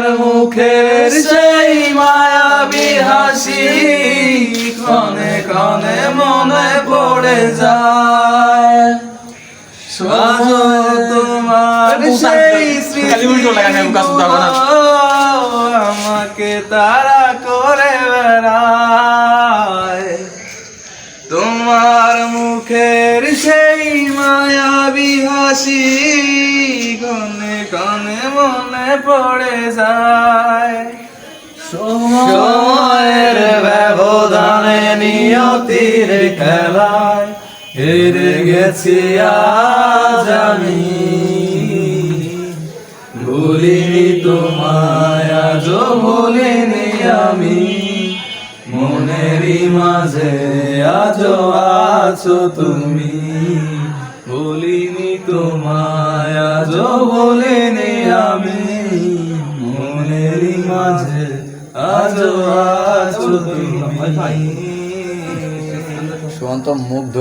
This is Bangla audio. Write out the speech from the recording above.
তোমার মুখের সেই মায়া হাসি কনে কনে মনে পড়ে যায়। তোমার সেই আমাকে তারা করে বেড়ায়। তোমার মুখের সেই মায়া হাসি কনে কনে মনে পড়ে যায়। ব্যবধানে নিয়তির খেলায় হেরে গেছি আজ আমি। ভুলিনি তোমায়, আজও ভুলিনি আমি। মনেরই মাঝে আজও আছো তুমি। ভুলিনি তোমায় বলে নে আমি। মনের মাঝে আজ আছো তুমি। সুমন্ত মুগ্ধ।